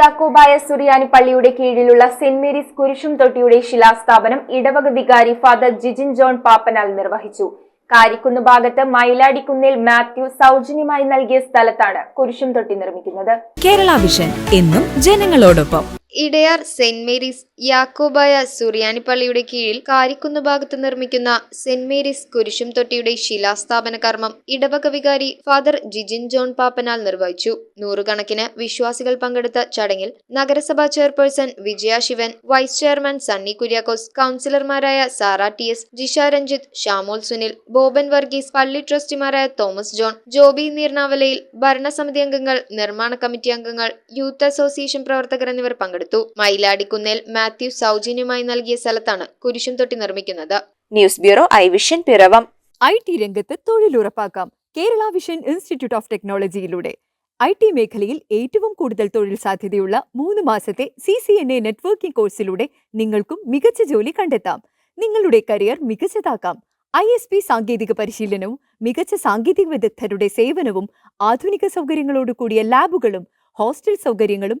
യാക്കോബായ സുറിയാനി പള്ളിയുടെ കീഴിലുള്ള saint Mary's കുരിശും തൊട്ടിയുടെ ശിലാസ്ഥാപനം ഇടവക വികാരി ഫാദർ ജിജിൻ ജോൺ പാപ്പനാൽ നിർവഹിച്ചു. കാരിക്കുന്ന് ഭാഗത്ത് മയിലാടിക്കുന്നിൽ മാത്യു സൗജന്യമായി നൽകിയ സ്ഥലത്താണ് കുരിശും തൊട്ടി നിർമ്മിക്കുന്നത്. കേരള വിഷൻ എന്നും ജനങ്ങളോടൊപ്പം. ഇടയാർ സെന്റ് മേരീസ് യാക്കോബായ സുറിയാനിപ്പള്ളിയുടെ കീഴിൽ കാരിക്കുന്ന് ഭാഗത്ത് നിർമ്മിക്കുന്ന സെന്റ് മേരീസ് കുരിശും തൊട്ടിയുടെ ശിലാസ്ഥാപന കർമ്മം ഇടവക വികാരി ഫാദർ ജിജിൻ ജോൺ പാപ്പനാൽ നിർവഹിച്ചു. നൂറുകണക്കിന് വിശ്വാസികൾ പങ്കെടുത്ത ചടങ്ങിൽ നഗരസഭാ chairperson Vijaya Sivan vice chairman Sunny Kuriakose കൌൺസിലർമാരായ Sara T S Jisha Ranjith Shamol Sunil Boban Varghese പള്ളി ട്രസ്റ്റിമാരായ തോമസ് ജോൺ ജോബി നീർനാവലയിൽ ഭരണസമിതി അംഗങ്ങൾ നിർമ്മാണ കമ്മിറ്റി അംഗങ്ങൾ യൂത്ത് അസോസിയേഷൻ പ്രവർത്തകർ എന്നിവർ പങ്കെടുത്തു. മയിലാടിക്കുന്നേൽ മാത്യു സൗജന്യമായി നൽകിയ സ്ഥലത്താണ് കുരിശും തൊട്ടി നിർമ്മിക്കുന്നത്. News bureau I vision Piravom. I T രംഗത്ത് തൊഴിലുറപ്പാക്കാം. കേരള വിഷൻ ഇൻസ്റ്റിറ്റ്യൂട്ട് ഓഫ് ടെക്നോളജിയിലൂടെ. ഐ ടി മേഖലയിൽ ഏറ്റവും കൂടുതൽ തൊഴിൽ സാധ്യതയുള്ള മൂന്ന് മാസത്തെ C C N A networking കോഴ്സിലൂടെ നിങ്ങൾക്കും മികച്ച ജോലി കണ്ടെത്താം. നിങ്ങളുടെ കരിയർ മികച്ചതാക്കാം. ഐ എസ് പി സാങ്കേതിക പരിശീലനവും മികച്ച സാങ്കേതിക വിദഗ്ധരുടെ സേവനവും ആധുനിക സൗകര്യങ്ങളോട് കൂടിയ ലാബുകളും ഹോസ്റ്റൽ സൗകര്യങ്ങളും